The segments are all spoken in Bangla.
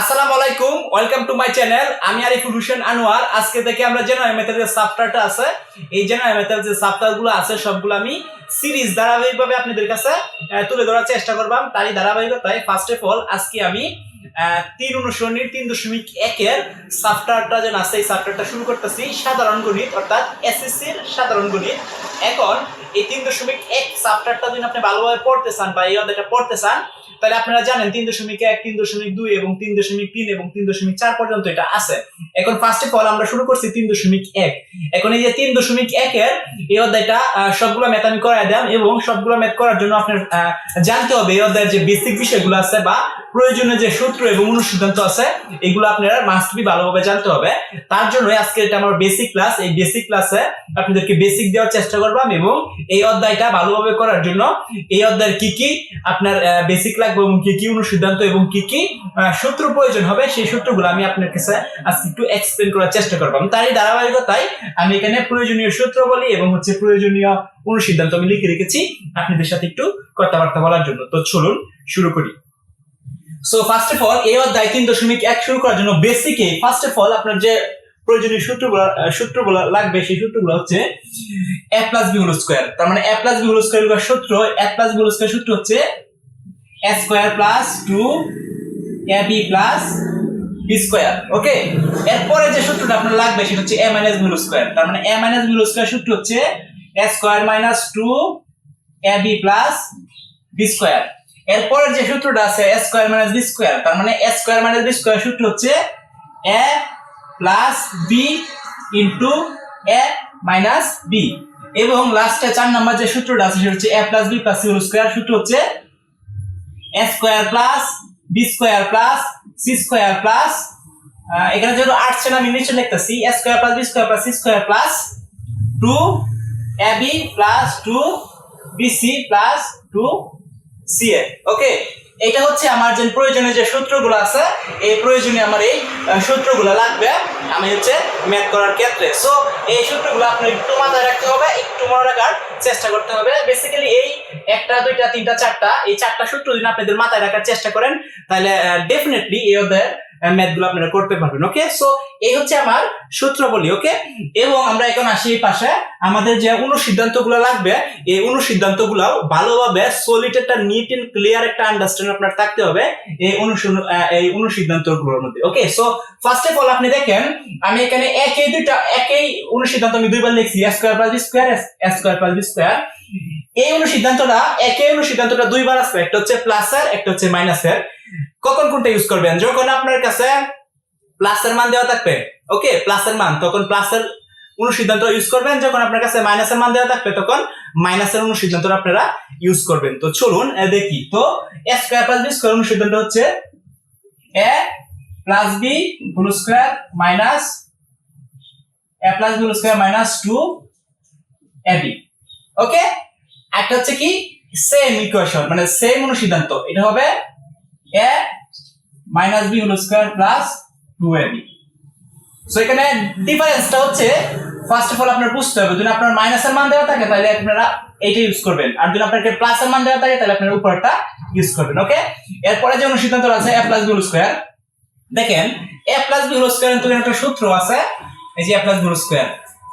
আসসালামু আলাইকুম ওয়েলকাম টু মাই চ্যানেল আমি আরিফুল হোসেন আনোয়ার। আজকে থেকে আমরা জেনারেল মেথডের যে সাফটওয়্যারটা আছে। এই জেনারেল মেথডের যে সাফটওয়্যারগুলো আছে, সবগুলো আমি সিরিজ ধারাবাহিকভাবে আপনাদের কাছে তুলে ধরার চেষ্টা করবাম। তারই ধারাবাহিকতায় ফার্স্ট অফ অল আজকে আমি তিন অনুসরণীর তিন দশমিক একের সফটওয়্যারটা যেন আছে, এই সফটওয়্যারটা শুরু করতেছি। সাধারণ গণিত, অর্থাৎ এসএসসির সাধারণ গণিত। এখন এই তিন দশমিক এক সফটওয়্যারটা যদি আপনি ভালোভাবে পড়তে চান বা এই অধ্যায়টা পড়তে চান, তাহলে আপনারা জানেন তিন দশমিক এক, তিন দশমিক দুই এবং তিন দশমিক তিন এবং তিন দশমিক চার পর্যন্ত এটা আছে। এখন ফার্স্ট অফ অল আমরা শুরু করছি তিন দশমিক এক। এখন এই যে তিন দশমিক একের এই অধ্যায়টা সবগুলো ম্যাথ আমি করাই দিলাম এবং সবগুলো ম্যাথ করার জন্য আপনার জানতে হবে এই অধ্যায়ের যে বেসিক বিষয়গুলো আছে বা প্রয়োজনীয় যে সূত্র এবং অনুসিদ্ধান্ত আছে, এগুলো আপনারা মাস্ট বি ভালোভাবে জানতে হবে। তার জন্য আজকে এটা আমার বেসিক ক্লাস এই বেসিক ক্লাসে আপনাদেরকে বেসিক দেওয়ার চেষ্টা করলাম এবং এই অধ্যায়টা ভালোভাবে করার জন্য এই অধ্যায়ের কি কি আপনার বেসিক লাগবে এবং কি কি অনুসিদ্ধান্ত এবং কি কি সূত্র প্রয়োজন হবে, সেই সূত্রগুলো আমি আপনার কাছে আজকে একটু এক্সপ্লেন করার চেষ্টা করব। তারই ধারাবাহিকতায় আমি এখানে প্রয়োজনীয় সূত্র বলি এবং হচ্ছে প্রয়োজনীয় অনুসিদ্ধান্ত আমি লিখে রেখেছি। আপনাদের সাথে একটু কথাবার্তা বলার জন্য। তো চলুন শুরু করি। সো ফার্স্ট অফ অল এই অধ্যায় তিন দশমিক এক শুরু করার জন্য বেসিকে ফার্স্ট অফ অল আপনার যে প্রয়োজনীয় সূত্রগুলো সূত্রগুলো লাগবে, সেই সূত্রগুলো হচ্ছে A plus B whole square তার মানে A plus B whole square সূত্র A plus B whole square সূত্র হচ্ছে A square plus two A B plus B square okay এরপরে যে সূত্রটা আপনার লাগবে, সেটা হচ্ছে A minus B whole square তার মানে A minus B whole square সূত্র হচ্ছে A square minus two A B plus B square এরপরের যে সূত্রটা আছে A square minus B square তার মানে A square minus B square সূত্র হচ্ছে A plus B into A minus B এবং লাস্টে চার নাম্বার যে সূত্রটা আছে, সেটা হচ্ছে A plus B plus C square সূত্র হচ্ছে A square plus B square plus C square plus এখানে যেহেতু আসছে না আমি নিচে লিখতেছি A square plus B square plus C square plus two A B plus two B C plus two C A okay এটা হচ্ছে আমার যে প্রয়োজনীয় যে সূত্রগুলো আছে, এই প্রয়োজনীয় আমার এই সূত্রগুলো লাগবে, আমি হচ্ছে ম্যাথ করার ক্ষেত্রে। সো এই সূত্রগুলো আপনার একটু মাথায় রাখতে হবে, একটু মনে রাখার চেষ্টা করতে হবে। বেসিক্যালি এই একটা, দুইটা, তিনটা, চারটা, এই চারটা সূত্র যদি আপনাদের মাথায় রাখার চেষ্টা করেন, তাহলে ডেফিনেটলি এই অধ্যায়ের ম্যাথগুলো আপনারা করতে পারবেন ওকে সো এই হচ্ছে আমার সূত্র বলি ওকে এবং আমরা এখন আসি পাশে। আমাদের যে লাগবে, এই ভালোভাবে সলিড একটা নিট এন্ড ক্লিয়ার একটা আন্ডারস্ট্যান্ড আপনার থাকতে হবে এই এই মধ্যে okay so first of all আপনি দেখেন, আমি এখানে একই দুইটা, একই অনুসিদ্ধান্ত আমি দুইবার লিখছি square plus square square plus B এই অনুসিদ্ধান্তটা একই অনুসিদ্ধান্তটা দুইবার আছে, একটা হচ্ছে প্লাসের একটা হচ্ছে মাইনাসের কখন কোনটা ইউজ করবেন? যখন আপনার কাছে প্লাসের মান দেওয়া থাকবে ওকে প্লাসের মান, তখন প্লাসের অনুসিদ্ধান্ত ইউজ করবেন। যখন আপনার কাছে মাইনাসের মান দেওয়া থাকবে, তখন মাইনাসের অনুসিদ্ধান্ত আপনারা ইউজ করবেন। তো চলুন দেখি। তো A square plus B square অনুসিদ্ধান্ত হচ্ছে A plus B whole square minus A plus B whole square minus two A B okay একটা হচ্ছে কি সেম ইকুয়েশন মানে সেম অনুসিদ্ধান্ত। এটা হবে A minus B whole square plus two A B so এখানে ডিফারেন্সটা হচ্ছে ফার্স্ট অফ অল আপনার বুঝতে হবে, যদি আপনার মাইনাসের মান দেওয়া থাকে, তাহলে আপনারা এইটা ইউজ করবেন। আর যদি আপনাকে প্লাসের মান দেওয়া থাকে, তাহলে আপনার উপরটা ইউজ করবেন ওকে এরপরে যে অনুসিদ্ধান্ত আছে এ প্লাস বি হোল দেখেন A plus B whole square কিন্তু একটা সূত্র আছে, এই যে এ প্লাস বি স্কোয়ার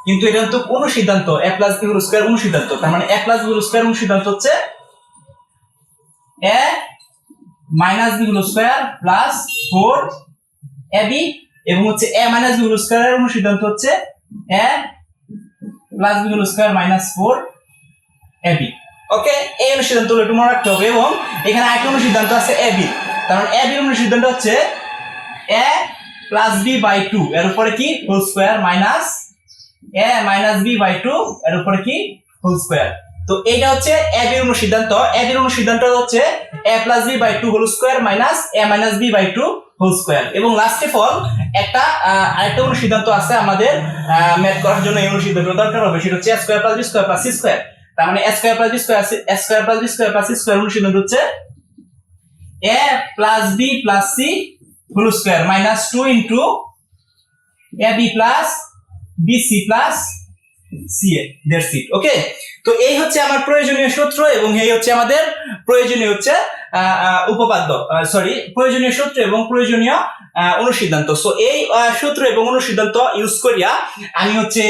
কিন্তু এটা তো অনুসিদ্ধান্ত A plus B whole square অনুসিদ্ধান্ত। তার মানে A plus B whole square অনুসিদ্ধান্ত হচ্ছে A minus B whole square plus four A B এবং হচ্ছে এ মাইনাস বি হোল স্কোয়ারের অনুসিদ্ধান্ত হচ্ছে A plus B whole square minus four A B okay এই অনুসিদ্ধান্ত একটু মনে রাখতে হবে, এবং এখানে আরেকটা অনুসিদ্ধান্ত আছে এ বি মানে এ বি অনুসিদ্ধান্ত হচ্ছে A plus B by two এর উপরে কি? Whole square minus A minus B by two এর উপরে কি? হোল স্কোয়ার তো এটা হচ্ছে এ বির অনুসিদ্ধান্ত এ বির অনুসিদ্ধান্ত হচ্ছে A plus B by two whole square minus A minus B by two whole square এবং লাস্টে ফল একটা আহ, আরেকটা অনুসিদ্ধান্ত আছে আমাদের ম্যাথ করার জন্য এই অনুসিদ্ধান্ত দরকার হবে। সেটা হচ্ছে square plus B square plus C square তার মানে square plus B square square plus B square plus C square অনুসিদ্ধান্ত হচ্ছে A plus B plus C whole square minus two into A B plus B C plus C A that's it okay তো এই হচ্ছে আমার প্রয়োজনীয় সূত্র এবং এই হচ্ছে আমাদের প্রয়োজনীয় হচ্ছে উপপাদ্য সরি প্রয়োজনীয় সূত্র এবং প্রয়োজনীয় অনুসিদ্ধান্ত। সো এই সূত্র এবং অনুসিদ্ধান্ত ইউজ করিয়া আমি হচ্ছে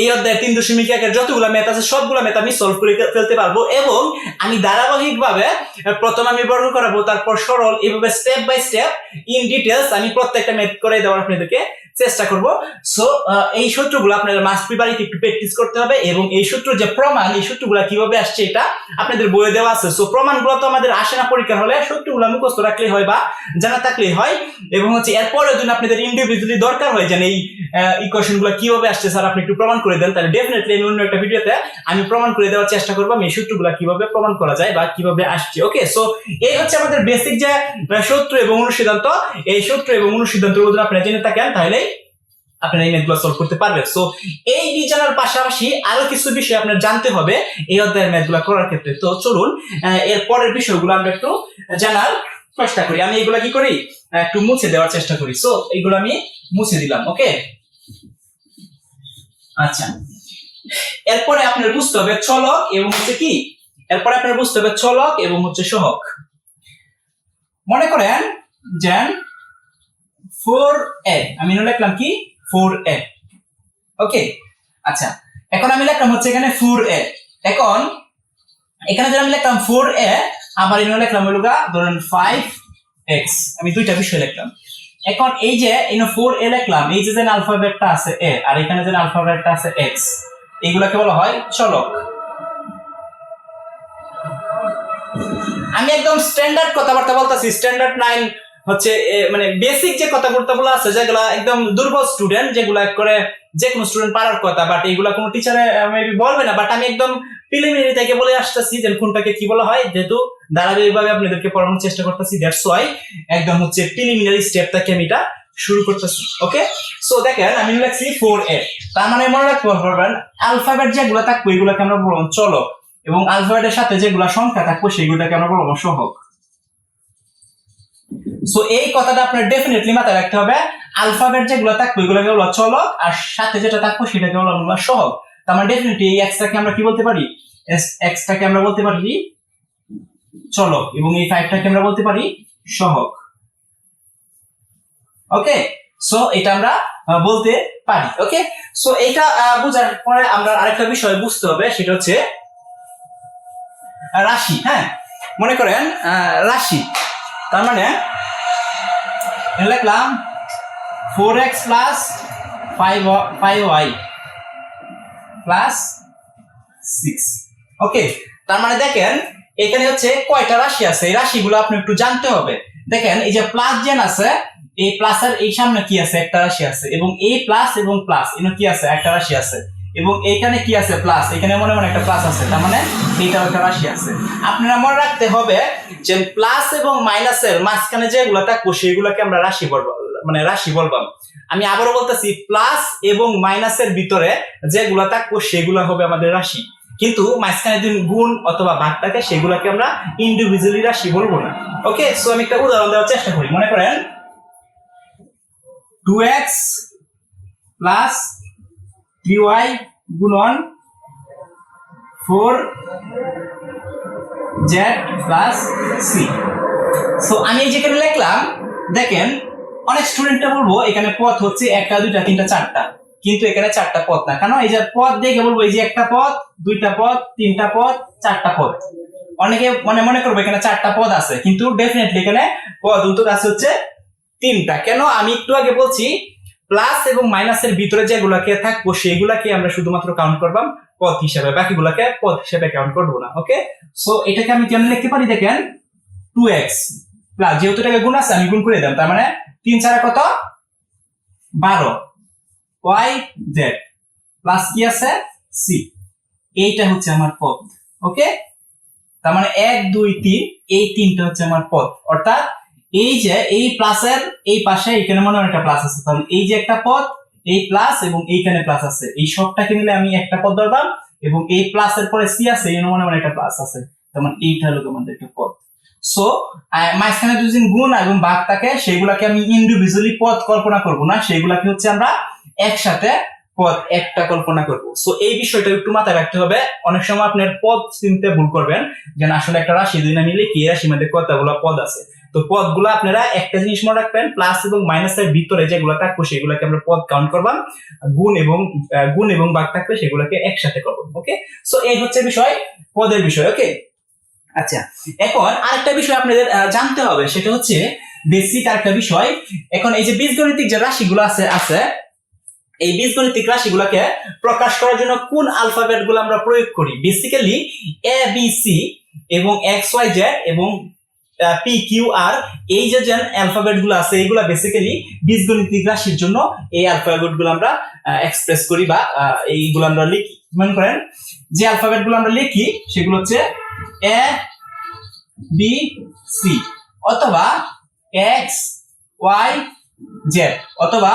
এই অধ্যায়ের তিন দশমিক একের যতগুলো ম্যাথ আছে, সবগুলো ম্যাথ আমি সলভ করে ফেলতে পারব এবং আমি ধারাবাহিক ভাবে প্রথম আমি বর্গ করাবো, তারপর সরল, এইভাবে step by step in details আমি প্রত্যেকটা ম্যাথ করে দেওয়ার আপনাদেরকে চেষ্টা করব। সো এই সূত্রগুলো আপনাদের মাস্ট বি একটু প্র্যাকটিস করতে হবে এবং এই সূত্র যে প্রমাণ, এই সূত্রগুলো কীভাবে আসছে এটা আপনাদের বইয়ে দেওয়া আছে। সো প্রমাণগুলো তো আমাদের আসে না পরীক্ষার হলে, সূত্রগুলো মুখস্থ রাখলে হয় বা জানা থাকলেই হয় এবং হচ্ছে এরপরে যদি আপনাদের ইন্ডিভিজুয়ালি দরকার হয় যেন এই ইকুয়েশনগুলো কীভাবে আসছে স্যার? আপনি একটু প্রমাণ করে দেন। তাহলে ডেফিনেটলি আমি অন্য একটা ভিডিওতে আমি প্রমাণ করে দেওয়ার চেষ্টা করব, আমি সূত্রগুলো কীভাবে প্রমাণ করা যায় বা কীভাবে আসছে। ওকে সো এই হচ্ছে আমাদের বেসিক যে সূত্র এবং অনুসিদ্ধান্ত। এই সূত্র এবং অনুসিদ্ধান্ত যদি আপনারা জেনে থাকেন তাহলে আপনারা এই ম্যাথগুলো সলভ করতে পারবেন। সো এই বিজানার পাশাপাশি আরও কিছু বিষয় আপনার জানতে হবে এই অধ্যায়ের ম্যাথগুলো করার ক্ষেত্রে। তো চলুন এর পরের বিষয়গুলো আমরা একটু জানার চেষ্টা করি। আমি এগুলা কি করি? একটু মুছে দেওয়ার চেষ্টা করি। সো এইগুলো আমি মুছে দিলাম ওকে আচ্ছা। এরপরে আপনার বুঝতে হবে চলক এবং হচ্ছে কি? এরপরে আপনার বুঝতে হবে চলক এবং হচ্ছে সহক। মনে করেন যে ফোর এ আমি লিখলাম কি? Four A okay? আচ্ছা এখন আমি লিখলাম হচ্ছে এখানে ফোর এ এখন, এখানে যদি আমি লিখলাম ফোর এ আবার এখানে লিখলাম হলো ধরেন ফাইভ এক্স আমি দুইটা বিষয় লিখলাম। এখন এই যে এখানে ফোর এ লিখলাম, এই যে যে আলফাবেটটা আছে এ আর এখানে যে আলফাবেটটা আছে এক্স এইগুলাকে বলা হয় চলক। আমি একদম স্ট্যান্ডার্ড কথাবার্তা বলতেছি স্ট্যান্ডার্ড নাইন হচ্ছে মানে বেসিক যে কথাবার্তা গুলো আছে, যেগুলা একদম দুর্বল স্টুডেন্ট যেগুলা করে যে কোনো স্টুডেন্ট পারার কথা বাট এইগুলা কোনো টিচারে মেবি বলবে না বাট আমি একদম প্রিলিমিনারি থেকে বলে আসতেছি যে কোনটাকে কি বলা হয়, যেহেতু ধারাবাহিকভাবে আপনাদেরকে পড়ানোর চেষ্টা করতেছি দ্যাটস ওয়াই একদম হচ্ছে প্রিলিমিনারি স্টেপ থেকে আমি এটা শুরু করতেছি ওকে সো দেখেন, আমি লিখছি ফোর এ তার মানে মনে রাখতে পারবেন আলফাবেট যেগুলো থাকবে, এগুলোকে আমরা বলব চলক, এবং আলফাবেটের সাথে যেগুলো সংখ্যা থাকবে, সেগুলোকে আমরা বলব সহক। সো এই কথাটা আপনার ডেফিনেটলি মাথায় রাখতে হবে আলফাবেট যেগুলো থাকবে, এগুলোকে বলব চলক, আর সাথে যেটা থাকবে, সেটাকে বলব সহক। তার মানে ডেফিনেটলি এই এক্সটাকে আমরা কি বলতে পারি? এক্সটাকে আমরা বলতে পারি চলক এবং এই ফাইভটাকে আমরা বলতে পারি সহক। ওকে সো এটা আমরা বলতে পারি। ওকে সো এটা বোঝার পরে আমরা আরেকটা বিষয় বুঝতে হবে, সেটা হচ্ছে রাশি হ্যাঁ? মনে করেন রাশি। তার মানে লিখলাম four X plus five five Y plus six okay তার মানে দেখেন, এখানে হচ্ছে কয়টা রাশি আছে? এই রাশিগুলো আপনি একটু জানতে হবে। দেখেন, এই যে প্লাস জেন আছে, এই এই সামনে কি আছে? একটা রাশি আছে। এবং এই প্লাস এবং প্লাস কি আছে? একটা রাশি আছে। এবং কি আছে? প্লাস এখানে মনে মনে একটা প্লাস আছে। তার মানে এইটাও একটা রাশি আছে। আপনারা মনে রাখতে হবে যে প্লাস এবং মাইনাসের মাঝখানে যেগুলো থাকব, সেগুলোকে আমরা রাশি বলব মানে রাশি বলবাম আমি। আবারও বলতেছি প্লাস এবং মাইনাসের ভিতরে যেগুলো থাকব, সেগুলো হবে আমাদের রাশি। কিন্তু মাঝখানে যদি গুণ অথবা ভাগ থাকে, সেগুলোকে আমরা ইন্ডিভিজুয়ালি রাশি বলব না। ওকে সো আমি একটা উদাহরণ দেওয়ার চেষ্টা করি। মনে করেন two X plus three Y গুণন four Z plus C so আমি যেখানে লিখলাম, দেখেন, অনেক স্টুডেন্টরা বলব, এখানে পথ হচ্ছে একটা, দুইটা, তিনটা, চারটা। কিন্তু এখানে চারটা পথ না। কেন? এই যে পথ দেখে বলব এই যে একটা পথ দুইটা পথ তিনটা পথ চারটা পথ অনেকে মনে মনে করব এখানে চারটা পদ আছে, কিন্তু ডেফিনেটলি এখানে পদ উত্তর আছে হচ্ছে তিনটা। কেন? আমি একটু আগে বলছি প্লাস এবং মাইনাসের ভিতরে যেগুলাকে থাকব, সেগুলাকে আমরা শুধুমাত্র কাউন্ট করবাম পদ হিসাবে, বাকিগুলাকে পদ হিসাবে কাউন্ট করব না ওকে সো এটাকে আমি কেমন লিখতে পারি দেখেন? টু এক্স প্লাস যেহেতু এটাকে গুণ আছে, আমি গুণ করে দিলাম, তার মানে তিন চারে কত? বারো। ওয়াই জেড প্লাস কি আছে? সি এইটা হচ্ছে আমার পদ ওকে তার মানে এক, দুই, তিন, এই তিনটা হচ্ছে আমার পদ অর্থাৎ এই যে এই প্লাসের এই পাশে এখানে মনে হয় একটা প্লাস আছে। তাহলে এই যে একটা পদ এই প্লাস এবং এইখানে প্লাস আছে। এই সবটাকে মিলে আমি একটা পদ ধরলাম এবং এই প্লাসের পরে সি আছে, এই মনে মনে একটা প্লাস আছে। মানে এইটা হলো তোমাদের একটা পদ সো মাঝখানে যদি গুণ এবং ভাগ থাকে, সেগুলাকে আমি ইন্ডিভিজুয়ালি পদ কল্পনা করব না। সেগুলাকে হচ্ছে আমরা একসাথে পদ একটা কল্পনা করব। সো এই বিষয়টা একটু মাথায় রাখতে হবে। অনেক সময় আপনার পদ চিনতে ভুল করবেন। যে আসলে একটা রাশি দুই না মিলে কি রাশির মধ্যে কতগুলো পদ আছে। তো, পদগুলো আপনারা একটা জিনিস মনে রাখবেন প্লাস এবং মাইনাসের ভিতরে যেগুলো থাকবে, সেগুলোকে আমরা পদ কাউন্ট করবাম। গুণ এবং গুণ এবং ভাগ থাকবে, সেগুলোকে একসাথে করব ওকে সো এই হচ্ছে বিষয়, পদের বিষয় ওকে আচ্ছা এখন আরেকটা বিষয় আপনাদের জানতে হবে। সেটা হচ্ছে বেসিক আরেকটা বিষয়। এখন এই যে বীজগণিতিক যে রাশিগুলো আছে আছে এই বীজগণিতিক রাশিগুলোকে প্রকাশ করার জন্য কোন আলফাবেটগুলো আমরা প্রয়োগ করি? বেসিক্যালি এ বি সি এবং এক্স ওয়াই জেড এবং পি কিউ আর এই যে যে অ্যালফাবেটগুলো আছে এইগুলা বেসিক্যালি বীজগণিতিক রাশির জন্য এই অ্যালফাবেটগুলো আমরা এক্সপ্রেস করি বা এইগুলো আমরা লিখি। মনে করেন, যে অ্যালফাবেটগুলো আমরা লিখি, সেগুলো হচ্ছে এ বি সি অথবা এক্স ওয়াই জেড অথবা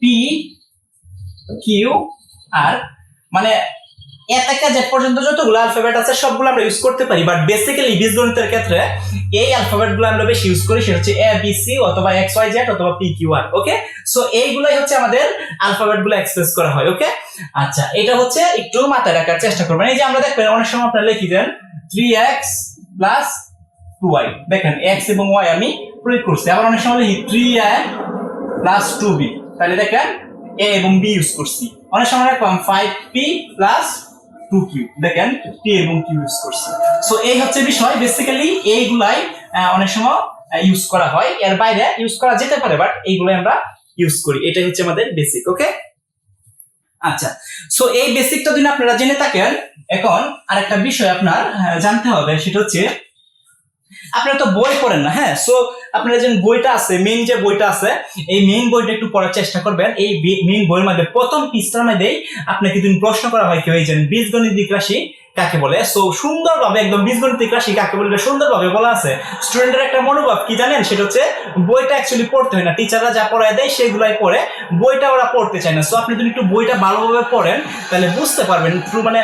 পি কিউ আর মানে এ থেকে জেড পর্যন্ত যতগুলো অ্যালফাবেট আছে, সবগুলো আমরা ইউজ করতে পারি বাট বেসিক্যালি বীজগণিতের ক্ষেত্রে এই অ্যালফাবেটগুলো আমরা বেশি ইউজ করি, সেটা হচ্ছে এ বি সি অথবা এক্স ওয়াই জেড অথবা P Q R okay so এইগুলাই হচ্ছে আমাদের অ্যালফাবেটগুলো এক্সপ্রেস করা হয় ওকে আচ্ছা এটা হচ্ছে একটু মাথায় রাখার চেষ্টা করবেন। এই যে আমরা দেখবেন, অনেক সময় আপনারা লিখি দেন three X plus two Y দেখেন এক্স এবং ওয়াই আমি প্রয়োগ করছি, আবার অনেক সময় লিখি three A plus two B তাহলে দেখেন এ এবং বি ইউজ করছি। অনেক সময় রাখলাম five P plus two Q দেখেন পি এবং কিউ ইউজ করছি। সো এই হচ্ছে বিষয়। বেসিক্যালি এইগুলাই অনেক সময় ইউজ করা হয়। এর বাইরে ইউজ করা যেতে পারে বাট এইগুলাই আমরা ইউজ করি। এটাই হচ্ছে আমাদের বেসিক ওকে আচ্ছা। সো এই বেসিকটা যদি আপনারা জেনে থাকেন, এখন আরেকটা বিষয় আপনার জানতে হবে, সেটা হচ্ছে আপনারা তো বই পড়েন না হ্যাঁ? সো আপনারা যে বইটা আছে মেইন যে বইটা আছে, এই মেইন বইটা একটু পড়ার চেষ্টা করবেন। এই মেইন বইয়ের মধ্যে প্রথম পৃষ্ঠার মধ্যেই আপনাকে যদি প্রশ্ন করা হয় কেউ, এই যে বীজগণিতিক রাশি কাকে বলে? সো সুন্দরভাবে, একদম বীজগণিতিক রাশি কাকে বলে সুন্দরভাবে বলা আছে। স্টুডেন্টের একটা মনোভাব কি জানেন? সেটা হচ্ছে বইটা অ্যাকচুয়ালি পড়তে হয় না। টিচাররা যা পড়ায় দেয়, সেগুলাই পড়ে। বইটা ওরা পড়তে চায় না। সো আপনি যদি একটু বইটা ভালোভাবে পড়েন, তাহলে বুঝতে পারবেন। মানে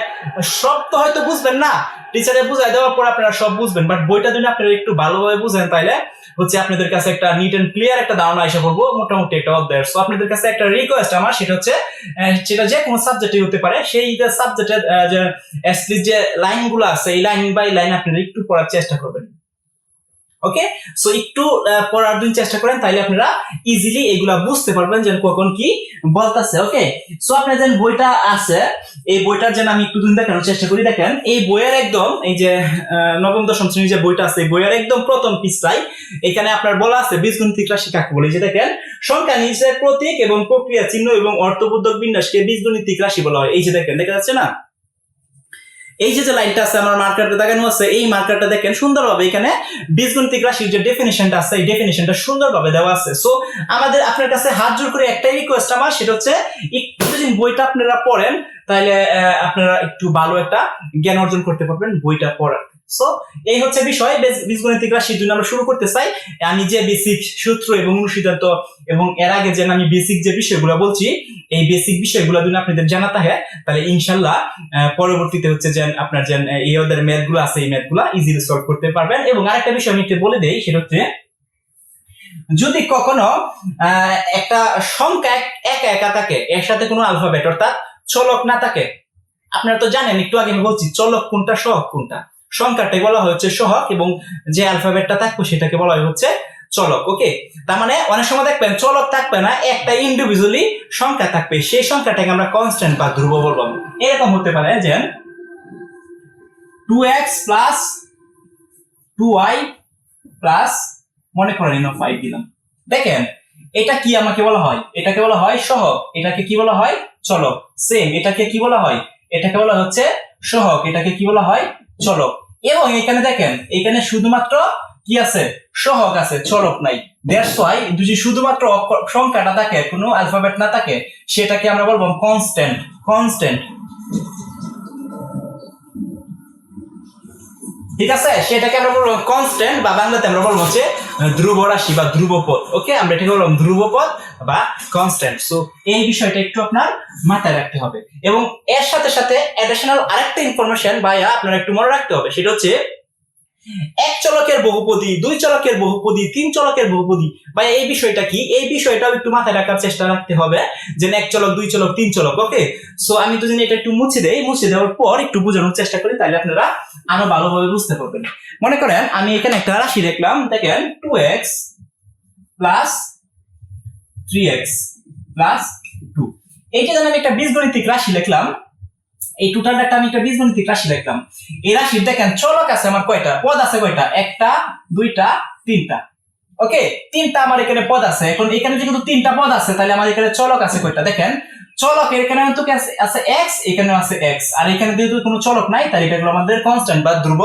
সব তো হয়তো বুঝবেন না টিচারে বুঝাই দেওয়ার পর আপনারা সব বুঝবেন বাট বইটা যদি আপনারা একটু ভালোভাবে বুঝেন তাহলে হচ্ছে আপনাদের কাছে একটা নিট এন্ড ক্লিয়ার একটা ধারণা এসে পড়ব, মোটামুটি একটা অধ্যায়ের। সো আপনাদের কাছে একটা রিকোয়েস্ট আমার, সেটা হচ্ছে সেটা যে কোনো সাবজেক্টে হতে পারে, সেই সাবজেক্টের যে লাইনগুলো আছে, এই লাইন বাই লাইন আপনারা একটু পড়ার চেষ্টা করবেন। ওকে সো একটু পড়ার দিন চেষ্টা করেন, তাইলে আপনারা ইজিলি এগুলা বুঝতে পারবেন যে কখন কি বলতেছে ওকে সো আপনার যে বইটা আছে, এই বইটার যেন আমি একটু দিন দেখানোর চেষ্টা করি, দেখেন, এই বইয়ের একদম, এই যে নবম, দশম শ্রেণির যে বইটা আছে বইয়ের একদম প্রথম পৃষ্ঠায়, এখানে আপনার বলা আছে, বীজগণিতিক রাশি কাকে বলে? যে দেখেন, সংখ্যা নিচের প্রতীক এবং প্রক্রিয়া চিহ্ন এবং অর্থবোধক বিন্যাসকে বীজগণিতিক রাশি বলা হয়। এই যে দেখেন, দেখা যাচ্ছে না? এই যে যে লাইনটা আছে, আমার মার্কারটা দেখানো আছে, এই মার্কারটা দেখেন সুন্দরভাবে এখানে বীজগণিতিক রাশির যে ডেফিনিশনটা আছে, এই ডেফিনিশনটা সুন্দরভাবে দেওয়া আছে। সো আমাদের আপনার কাছে হাত জোর করে একটাই রিকোয়েস্ট আমার, সেটা হচ্ছে, একটু যদি বইটা আপনারা পড়েন তাহলে আপনারা একটু ভালো একটা জ্ঞান অর্জন করতে পারবেন বইটা পড়ার। সো এই হচ্ছে বিষয়। বেজ- বীজগণিতিক রাশির জন্য আমরা শুরু করতে চাই। আমি যে বেসিক সূত্র এবং অনুসিদ্ধান্ত এবং এর আগে যে আমি বেসিক যে বিষয়গুলো বলছি, এই বেসিক বিষয়গুলো যদি আপনাদের জানা থাকে, তাহলে ইনশাল্লাহ পরবর্তীতে হচ্ছে যে আপনার যে এই ওদের ম্যাথগুলো আছে, এই ম্যাথগুলো ইজিলি সলভ করতে পারবেন। এবং আরেকটা বিষয় আমি একটু বলে দেই, সেটা হচ্ছে যদি কখনো একটা সংখ্যা এক- একা একা থাকে, এর সাথে কোনো আলফাবেট অর্থাৎ চলক না থাকে, আপনারা তো জানেন, একটু আগে আমি বলছি, চলক কোনটা, সহক কোনটা? সংখ্যাটাই বলা হচ্ছে সহক এবং যে অ্যালফাবেটটা থাকবে সেটাকে বলা হচ্ছে চলক ওকে তার মানে অনেক সময় দেখবেন চলক থাকবে না, একটা ইন্ডিভিজুয়ালি সংখ্যা থাকবে, সেই সংখ্যাটাকে আমরা কনস্ট্যান্ট বা ধ্রুব বলব। এরকম হতে পারে যে two X plus two Y plus মনে করেন ইন ফাইভ দিলাম। দেখেন, এটা কি আমাকে বলা হয়? এটাকে বলা হয় সহক এটাকে কি বলা হয়? চলক। সেম এটাকে কি বলা হয়? এটাকে বলা হচ্ছে সহক এটাকে কি বলা হয়? চলক। এবং এখানে দেখেন, এখানে শুধুমাত্র কি আছে? সহক আছে, চলক নাই। দ্যাটস ওয়াই যদি শুধুমাত্র সংখ্যাটা থাকে, কোনো অ্যালফাবেট না থাকে, সেটাকে আমরা বলব কনস্ট্যান্ট কনস্ট্যান্ট ঠিক আছে? সেটাকে আমরা বলব কনস্ট্যান্ট বা বাংলাতে আমরা বলব হচ্ছে ধ্রুব রাশি বা ধ্রুবপদ ওকে আমরা এটাকে বললাম ধ্রুবপদ বা কনস্ট্যান্ট সো এই বিষয়টা একটু আপনার মাথায় রাখতে হবে। এবং এর সাথে সাথে অ্যাডিশনাল আরেকটা ইনফরমেশন বা আপনারা একটু মনে রাখতে হবে, সেটা হচ্ছে এক চলকের বহুপদী, দুই চলকের বহুপদী, তিন চলকের বহুপদী। ভাই, এই বিষয়টা কি? এই বিষয়টাও একটু মাথায় রাখার চেষ্টা রাখতে হবে, যে এক চলক, দুই চলক, তিন চলক ওকে সো আমি তো এটা একটু মুছে দেই, মুছে দেওয়ার পর একটু বোঝানোর চেষ্টা করি, তাহলে আপনারা আরও ভালোভাবে বুঝতে পারবেন। মনে করেন, আমি এখানে একটা রাশি দেখলাম, দেখেন two X plus three X plus two এইটা যেন আমি একটা বীজগণিতিক রাশি লিখলাম এই টোটালটা একটা আমি একটা বীজগণিতিক রাশি লিখলাম এই রাশির দেখেন চলক আছে আমার কয়টা? পদ আছে কয়টা? একটা, দুইটা, তিনটা। ওকে? তিনটা আমার এখানে পদ আছে। এখন এখানে যেহেতু তিনটা পদ আছে, তাহলে আমার এখানে চলক আছে কয়টা? দেখেন চলক এখানে তো আছে- এক্স এখানেও আছে এক্স আর এখানে যেহেতু কোনো চলক নাই, তাহলে এটা হলো আমাদের কনস্ট্যান্ট বা ধ্রুব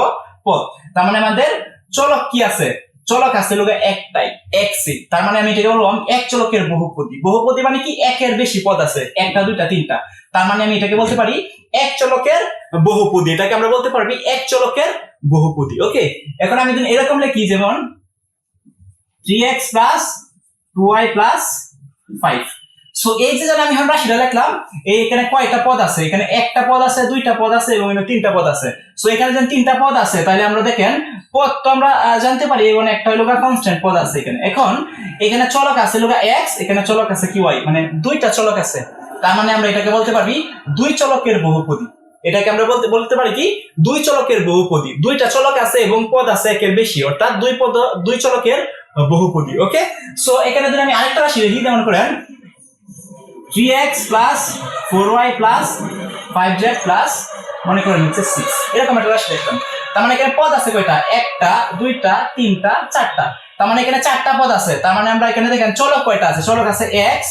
পদ। তার মানে আমাদের চলক কি আছে? চলক আছে লোক একটাই এক্সি তার মানে আমি এটাকে বললাম, এক চলকের বহুপদী। বহুপদী মানে কি? একের বেশি পদ আছে। একটা, দুইটা, তিনটা। তার মানে আমি এটাকে বলতে পারি এক চলকের বহুপদী। এটাকে আমরা বলতে পারবি এক চলকের বহুপদী ওকে এখন আমি এরকম লিখি, যেমন three X plus two Y plus five so এই যে আমি এখন রাশিটা লিখলাম, এই এখানে কয়টা পদ আছে? এখানে একটা পদ আছে, দুইটা পদ আছে এবং তিনটা পদ আছে। সো এখানে যেন তিনটা পদ আছে, তাহলে আমরা দেখেন, পদ তো আমরা জানতে পারি, এবং একটা হলো কনস্ট্যান্ট পদ আছে এখানে। এখন, এখানে চলক আছে লোকা এক্স এখানে চলক আছে কি ওয়াই মানে দুইটা চলক আছে। তার মানে আমরা এটাকে বলতে পারি দুই চলকের বহুপদী। এটাকে আমরা বলতে বলতে পারি কি? দুই চলকের বহুপদী। দুইটা চলক আছে এবং পদ আছে একের বেশি, অর্থাৎ দুই পদ দুই চলকের বহুপদী, ওকে? সো এখানে যদি আমি আরেকটা রাশি লিখি যেমন করেন three X plus four Y plus five Z plus মনে করেন হচ্ছে সিক্স এরকম একটা রাশি দেখলাম। তার মানে এখানে পদ আছে কয়টা? একটা, দুইটা, তিনটা, চারটা। তার মানে এখানে চারটা পদ আছে। তার মানে আমরা এখানে দেখেন চলক কয়টা আছে? চলক আছে এক্স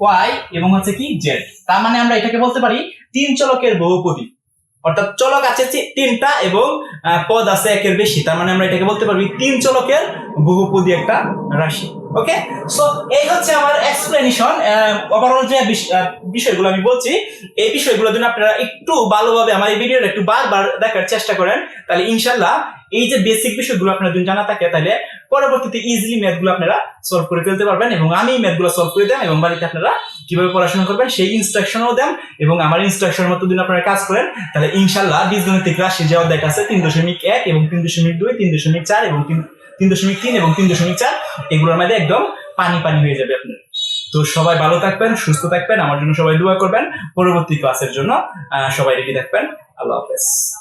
ওয়াই এবং হচ্ছে কি জেড তার মানে আমরা এটাকে বলতে পারি তিন চলকের বহুপদী। অর্থাৎ চলক আছে তিনটা এবং পদ আছে একের বেশি। তার মানে আমরা এটাকে বলতে পারবি তিন চলকের বহুপদী একটা রাশি। ওকে? সো এই হচ্ছে আমার এক্সপ্লেনেশন ওভারঅল যে বিষয়গুলো আমি বলছি, এই বিষয়গুলো যদি আপনারা একটু ভালোভাবে আমার এই ভিডিওটা একটু বারবার দেখার চেষ্টা করেন। তাহলে ইনশাল্লাহ এই যে বেসিক বিষয়গুলো আপনার যদি জানা থাকে, তাহলে পরবর্তীতে ইজিলি ম্যাথগুলো আপনারা সলভ করে ফেলতে পারবেন এবং আমি ম্যাথগুলো সলভ করে দেন এবং বাড়িতে আপনারা কীভাবে পড়াশোনা করবেন, সেই ইনস্ট্রাকশনও দেন এবং আমার ইনস্ট্রাকশনের মতো যদি আপনারা কাজ করেন, তাহলে ইনশাল্লাহ বীজগণিতিক রাশি যে অধ্যায় আছে, তিন দশমিক এক এবং তিন দশমিক দুই, তিন দশমিক চার এবং তিন তিন দশমিক তিন এবং তিন দশমিক চার, এগুলোর মধ্যে একদম পানি পানি হয়ে যাবে আপনার। তো সবাই ভালো থাকবেন, সুস্থ থাকবেন, আমার জন্য সবাই দোয়া করবেন, পরবর্তী ক্লাসের জন্য সবাই রেডি থাকবেন, আল্লাহ হাফেজ।